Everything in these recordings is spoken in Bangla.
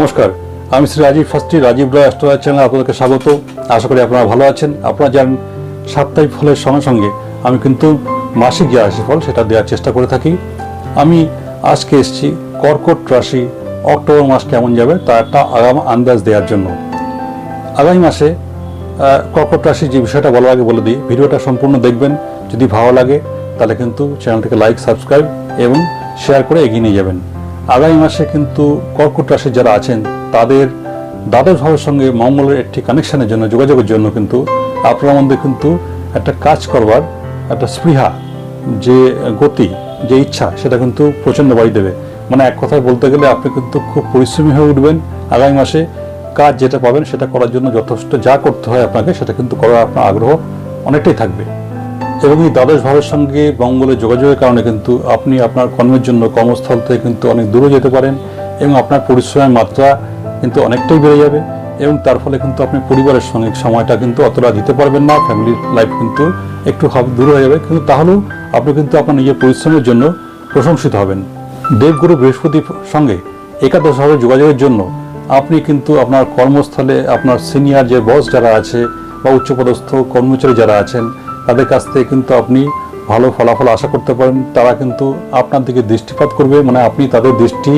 নমস্কার, আমি শ্রী রাজীব শাস্ত্রী, রাজীব রায় অ্যাস্ট্রোলজার চ্যানেলে আপনাদেরকে স্বাগত। আশা করি আপনারা ভালো আছেন। আপনারা জানেন, সাপ্তাহিক ফলের সঙ্গে সঙ্গে আমি কিন্তু মাসিক যে রাশি ফল সেটা দেওয়ার চেষ্টা করে থাকি। আমি আজকে এসেছি কর্কট রাশি, অক্টোবর মাস কেমন যাবে তার একটা আগাম আন্দাজ দেওয়ার জন্য। আগামী মাসে কর্কট রাশির যে বিষয়টা বলার আগে বলে দিই, ভিডিওটা সম্পূর্ণ দেখবেন। যদি ভালো লাগে, তাহলে কিন্তু চ্যানেলটিকে লাইক, সাবস্ক্রাইব এবং শেয়ার করে এগিয়ে নিয়ে যাবেন। আগামী মাসে কিন্তু কর্কট রাশির যারা আছেন, তাদের দ্বাদশ ভাবের সঙ্গে মঙ্গলের একটি কানেকশনের জন্য, যোগাযোগের জন্য কিন্তু আপনার মধ্যে কিন্তু একটা কাজ করবার, একটা স্পৃহা, যে গতি, যে ইচ্ছা, সেটা কিন্তু প্রচণ্ড বাড়ি দেবে। মানে এক কথায় বলতে গেলে আপনি কিন্তু খুব পরিশ্রমী হয়ে উঠবেন। আগামী মাসে কাজ যেটা পাবেন সেটা করার জন্য যথেষ্ট যা করতে হয় আপনাকে, সেটা কিন্তু করার আপনার আগ্রহ অনেকটাই থাকবে। এবং এই দ্বাদশ ভাবের সঙ্গে মঙ্গলের যোগাযোগের কারণে কিন্তু আপনি আপনার কর্মের জন্য কর্মস্থল থেকে কিন্তু অনেক দূরে যেতে পারেন এবং আপনার পরিশ্রমের মাত্রা কিন্তু অনেকটাই বেড়ে যাবে এবং তার ফলে কিন্তু আপনি পরিবারের সঙ্গে সময়টা কিন্তু অতটা দিতে পারবেন না ফ্যামিলির লাইফ কিন্তু একটু হাব- দূর হয়ে যাবে। কিন্তু তাহলেও আপনি কিন্তু আপনার নিজের পরিশ্রমের জন্য প্রশংসিত হবেন। দেবগুরু বৃহস্পতির সঙ্গে একাদশ ভাবে যোগাযোগের জন্য আপনি কিন্তু আপনার কর্মস্থলে আপনার সিনিয়র যে বস যারা আছে বা উচ্চপদস্থ কর্মচারী যারা আছেন তাদের কাছ থেকে কিন্তু আপনি ভালো ফলাফল আশা করতে পারেন। তারা কিন্তু আপনার দিকে দৃষ্টিপাত করবে মানে আপনি তাদের দৃষ্টি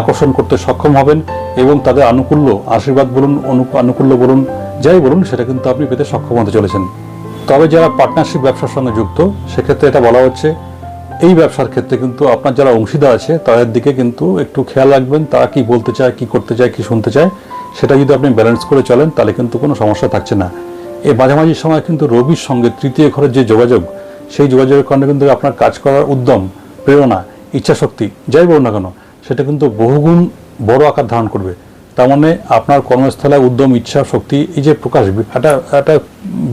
আকর্ষণ করতে সক্ষম হবেন এবং তাদের আনুকূল্য আশীর্বাদ বলুন আনুকূল্য বলুন, যাই বলুন, সেটা কিন্তু আপনি পেতে সক্ষম হতে চলেছেন। তবে যারা পার্টনারশিপ ব্যবসার সঙ্গে যুক্ত, সেক্ষেত্রে এটা বলা হচ্ছে, এই ব্যবসার ক্ষেত্রে কিন্তু আপনার যারা অংশীদার আছে, তাদের দিকে কিন্তু একটু খেয়াল রাখবেন, তারা কি বলতে চায়, কি করতে চায়, কি শুনতে চায়, সেটা যদি আপনি ব্যালেন্স করে চলেন, তাহলে কিন্তু কোনো সমস্যা থাকছে না। এই মাঝামাঝি সময় কিন্তু রবির সঙ্গে তৃতীয় ঘরের যে যোগাযোগ, সেই যোগাযোগের কারণে কিন্তু আপনার কাজ করার উদ্যম, প্রেরণা, ইচ্ছাশক্তি, যাই বলুন না কেন, সেটা কিন্তু বহুগুণ বড় আকার ধারণ করবে। তার মানে আপনার কর্মস্থলে উদ্যম, ইচ্ছা, শক্তি, এই যে প্রকাশ, একটা একটা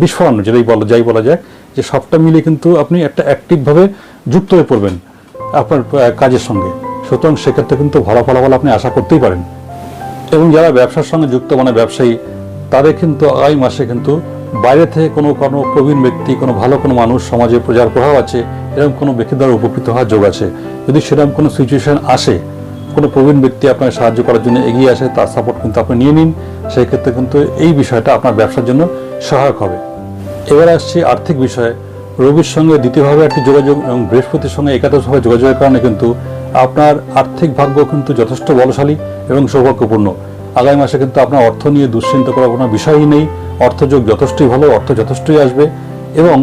বিস্ফোরণ, যেটাই বলা, যাই বলা যায়, যে সবটা মিলে কিন্তু আপনি একটা অ্যাক্টিভভাবে যুক্ত হয়ে পড়বেন আপনার কাজের সঙ্গে। সুতরাং সেক্ষেত্রে কিন্তু ভালো ফলাফল আপনি আশা করতেই পারেন। এবং যারা ব্যবসার সঙ্গে যুক্ত মানে ব্যবসায়ী, তাদের কিন্তু আগামী মাসে কিন্তু বাইরে থেকে কোনো কোনো প্রবীণ ব্যক্তি, কোনো ভালো কোনো মানুষ সমাজে প্রচার প্রভাব আছে, এরকম কোনো ব্যক্তি দ্বারা উপকৃত হওয়ার যোগ আছে। যদি সেরকম কোনো সিচুয়েশন আসে, কোনো প্রবীণ ব্যক্তি আপনাকে সাহায্য করার জন্য এগিয়ে আসে, তার সাপোর্ট কিন্তু আপনি নিয়ে নিন। সেই ক্ষেত্রে কিন্তু এই বিষয়টা আপনার ব্যবসার জন্য সহায়ক হবে। এবার আসছি আর্থিক বিষয়ে। রবির সঙ্গে দ্বিতীয়ভাবে একটি যোগাযোগ এবং বৃহস্পতির সঙ্গে একাদশভাবে যোগাযোগের কারণে কিন্তু আপনার আর্থিক ভাগ্য কিন্তু যথেষ্ট বলশালী এবং সৌভাগ্যপূর্ণ। আগামী মাসে কিন্তু আপনার অর্থ নিয়ে দুশ্চিন্তা করার কোনো বিষয়ই নেই। অর্থযোগ যথেষ্টই ভালো, অর্থ যথেষ্টই আসবে এবং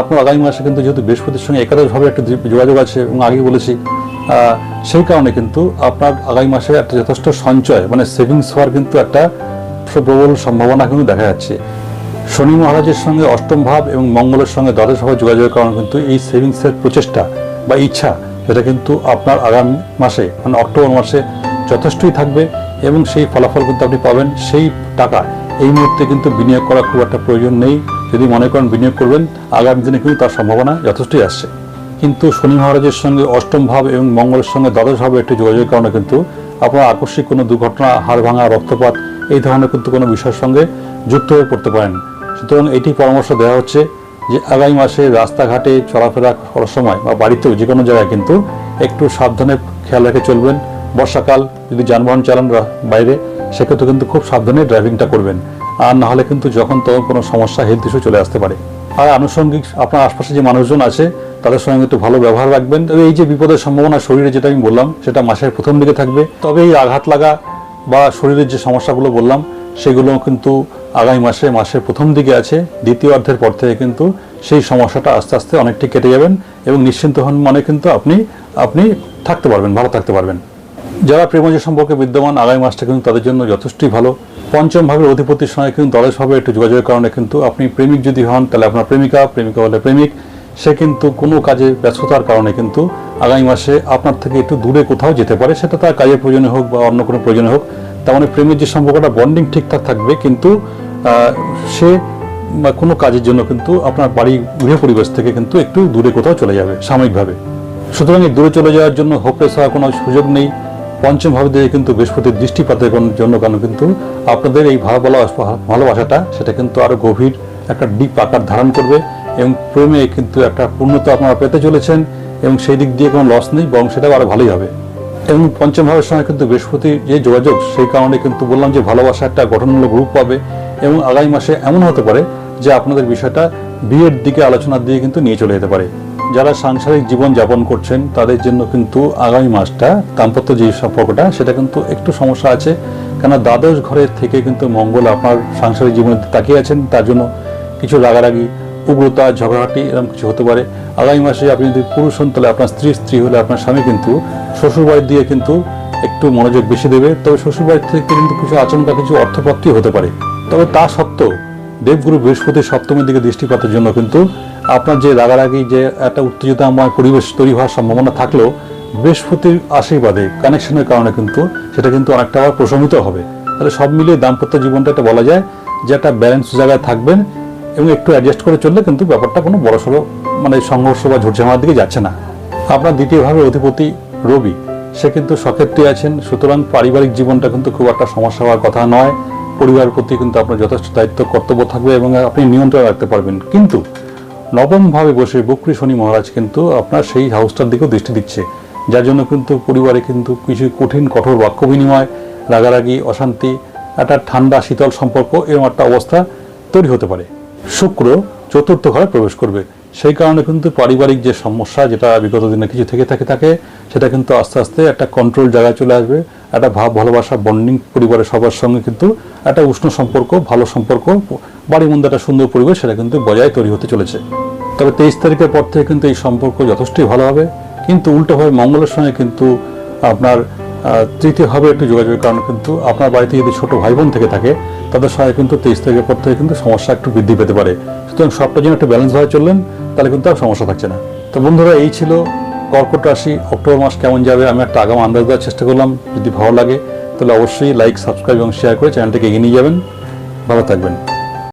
আপনার আগামী মাসে কিন্তু যেহেতু বৃহস্পতির সঙ্গে একাদশভাবে একটা যোগাযোগ আছে এবং আগে বলেছি সেই কারণে কিন্তু আপনার আগামী মাসে একটা যথেষ্ট সঞ্চয় মানে সেভিংস হওয়ার কিন্তু একটা প্রবল সম্ভাবনা কিন্তু দেখা যাচ্ছে। শনি মহারাজের সঙ্গে অষ্টম ভাব এবং মঙ্গলের সঙ্গে দ্বাদশ ভাবে যোগাযোগের কারণে কিন্তু এই সেভিংসের প্রচেষ্টা বা ইচ্ছা, সেটা কিন্তু আপনার আগামী মাসে মানে অক্টোবর মাসে যথেষ্টই থাকবে এবং সেই ফলাফল কিন্তু আপনি পাবেন, সেই টাকা এই মুহূর্তে কিন্তু বিনিয়োগ করা খুব একটা প্রয়োজন নেই। যদি মনে করেন বিনিয়োগ করবেন, আগামী দিনে কিন্তু তার সম্ভাবনা যথেষ্টই আসছে। কিন্তু শনি মহারাজের সঙ্গে অষ্টম ভাব এবং মঙ্গলের সঙ্গে দ্বাদশ ভাবে একটি যোগাযোগের কারণে কিন্তু আপনার আকস্মিক কোনো দুর্ঘটনা হাড় ভাঙা রক্তপাত এই ধরনের কিন্তু কোনো বিষয়ের সঙ্গে যুক্ত হয়ে পড়তে পারেন। সুতরাং এটি পরামর্শ দেওয়া হচ্ছে যে আগামী মাসে রাস্তাঘাটে চলাফেরা করার সময় বা বাড়িতেও যে কোনো জায়গায় কিন্তু একটু সাবধানে খেয়াল রেখে চলবেন। বর্ষাকাল, যদি যানবাহন চালান বাইরে সেক্ষেত্রে কিন্তু খুব সাবধানে ড্রাইভিংটা করবেন। আর না হলে কিন্তু যখন তখন কোনো সমস্যা হেলথ ইস্যু চলে আসতে পারে। আর আনুষঙ্গিক আপনার আশপাশে যে মানুষজন আছে, তাদের সঙ্গে একটু ভালো ব্যবহার রাখবেন। তবে এই যে বিপদের সম্ভাবনা শরীরে যেটা আমি বললাম, সেটা মাসের প্রথম দিকে থাকবে। তবে এই আঘাত লাগা বা শরীরের যে সমস্যাগুলো বললাম, সেগুলো কিন্তু আগামী মাসে, মাসের প্রথম দিকে আছে। দ্বিতীয় অর্ধের পর থেকে কিন্তু সেই সমস্যাটা আস্তে আস্তে অনেকটি কেটে যাবেন এবং নিশ্চিন্ত হন মানে কিন্তু আপনি আপনি থাকতে পারবেন, ভালো থাকতে পারবেন। যারা প্রেমজ সম্পর্কে বিদ্যমান, আগামী মাসটা কিন্তু তাদের জন্য যথেষ্টই ভালো। পঞ্চম ভাবের অধিপতির সঙ্গে কিন্তু দ্বাদশভাবে একটু যোগাযোগের কারণে কিন্তু আপনি প্রেমিক যদি হন, তাহলে আপনার প্রেমিকা প্রেমিকা হলে প্রেমিক। সে কিন্তু কোনো কাজে ব্যস্ততার কারণে কিন্তু আগামী মাসে আপনার থেকে একটু দূরে কোথাও যেতে পারে। সেটা তার কাজের প্রয়োজনে হোক বা অন্য কোনো প্রয়োজনে হোক। তার মানে প্রেমের যে সম্পর্কটা, বন্ডিং ঠিকঠাক থাকবে, কিন্তু সে কোনো কাজের জন্য কিন্তু আপনার বাড়ি গৃহ পরিবেশ থেকে কিন্তু একটু দূরে কোথাও চলে যাবে, সাময়িকভাবে। সুতরাং দূরে চলে যাওয়ার জন্য হোপলেস হওয়ার কোনো সুযোগ নেই। পঞ্চম ভাবে দিয়ে কিন্তু বৃহস্পতির দৃষ্টিপাতের জন্য কেন কিন্তু আপনাদের এই ভালোবাসা ভালোবাসাটা, সেটা কিন্তু আরও গভীর একটা ডিপ আকার ধারণ করবে এবং প্রেমে কিন্তু একটা পূর্ণতা আপনারা পেতে চলেছেন এবং সেই দিক দিয়ে কোনো লস নেই, বরং সেটাও আরও ভালোই হবে। এবং পঞ্চম ভাবের সঙ্গে কিন্তু বৃহস্পতি যে যোগাযোগ, সেই কারণে কিন্তু বললাম যে ভালোবাসা একটা গঠনমূলক রূপ পাবে এবং আগামী মাসে এমন হতে পারে যে আপনাদের বিষয়টা বিয়ের দিকে আলোচনার দিয়ে কিন্তু নিয়ে চলে যেতে পারে। যারা সাংসারিক জীবন যাপন করছেন, তাদের জন্য কিন্তু আগামী মাসটা দাম্পত্য যে সম্পর্কটা, সেটা কিন্তু একটু সমস্যা আছে। কেন দ্বাদশ ঘরের থেকে কিন্তু মঙ্গল আপনার সাংসারিক জীবনে তাকিয়ে আছেন, তার জন্য কিছু রাগারাগি, উগ্রতা ঝগড়াটি এরকম কিছু হতে পারে। আগামী মাসে আপনি যদি পুরুষ হন, তাহলে আপনার স্ত্রী স্ত্রী হলে আপনার স্বামী কিন্তু শ্বশুরবাড়ির দিয়ে কিন্তু একটু মনোযোগ বেশি দেবে। তবে শ্বশুরবাড়ির থেকে কিন্তু কিছু আচমকা কিছু অর্থপ্রাপ্তি হতে পারে। তবে তা সত্ত্বেও দেবগুরু বৃহস্পতি সপ্তমের দিকে দৃষ্টিপাতের জন্য কিন্তু আপনার যে রাগারাগি, যে একটা উত্তেজিতাময় পরিবেশ তৈরি হওয়ার সম্ভাবনা থাকলেও বৃহস্পতির আশীর্বাদে কানেকশনের কারণে কিন্তু সেটা কিন্তু অনেকটা আবার প্রশমিত হবে। তাহলে সব মিলিয়ে দাম্পত্য জীবনটা একটা বলা যায় যে একটা ব্যালেন্স জায়গায় থাকবেন এবং একটু অ্যাডজাস্ট করে চললে কিন্তু ব্যাপারটা কোনো বড়সড় মানে সংঘর্ষ বা ঝুটঝামার দিকে যাচ্ছে না। আপনার দ্বিতীয়ভাবে অধিপতি রবি, সে কিন্তু সক্ষেত্রে আছেন। সুতরাং পারিবারিক জীবনটা কিন্তু খুব একটা সমস্যা হওয়ার কথা নয়। পরিবারের প্রতি কিন্তু আপনার যথেষ্ট দায়িত্ব, কর্তব্য থাকবে এবং আপনি নিয়ন্ত্রণ রাখতে পারবেন। কিন্তু নবমভাবে বসে বক্রী শনি মহারাজ কিন্তু আপনার সেই হাউসটার দিকেও দৃষ্টি দিচ্ছে। যার জন্য কিন্তু পরিবারে কিন্তু কিছু কঠিন, কঠোর বাক্য বিনিময় রাগারাগি, অশান্তি, একটা ঠান্ডা, শীতল সম্পর্ক এরকম একটা অবস্থা তৈরি হতে পারে। শুক্র চতুর্থ ঘরে প্রবেশ করবে। সেই কারণে কিন্তু পারিবারিক যে সমস্যা যেটা বিগত দিনে কিছু থেকে থাকে থাকে সেটা কিন্তু আস্তে আস্তে একটা কন্ট্রোল জায়গায় চলে আসবে, একটা ভাব ভালোবাসা বন্ডিং পরিবারের সবার সঙ্গে কিন্তু একটা উষ্ণ সম্পর্ক, ভালো সম্পর্ক বাড়ির মধ্যে একটা সুন্দর পরিবেশ সেটা কিন্তু বজায় তৈরি হতে চলেছে। তবে তেইশ তারিখের পর থেকে কিন্তু এই সম্পর্ক যথেষ্টই ভালো হবে, কিন্তু উল্টোভাবে মঙ্গলের সঙ্গে কিন্তু আপনার তৃতীয়ভাবে একটু যোগাযোগের কারণে কিন্তু আপনার বাড়িতে যদি ছোট ভাই বোন থেকে থাকে তাদের সঙ্গে কিন্তু তেইশ থেকে পর থেকে কিন্তু সমস্যা একটু বৃদ্ধি পেতে পারে। সুতরাং সবটা যেন একটু ব্যালেন্স ভাবে চললেন, তাহলে কিন্তু আর সমস্যা থাকছে না। তো বন্ধুরা, এই ছিল কর্কট রাশি, অক্টোবর মাস কেমন যাবে? আমি একটা আগাম আন্দাজ দেওয়ার চেষ্টা করলাম। যদি ভালো লাগে, তাহলে অবশ্যই লাইক সাবস্ক্রাইব এবং শেয়ার করে চ্যানেলটিকে এগিয়ে নিয়ে যাবেন। ভালো থাকবেন।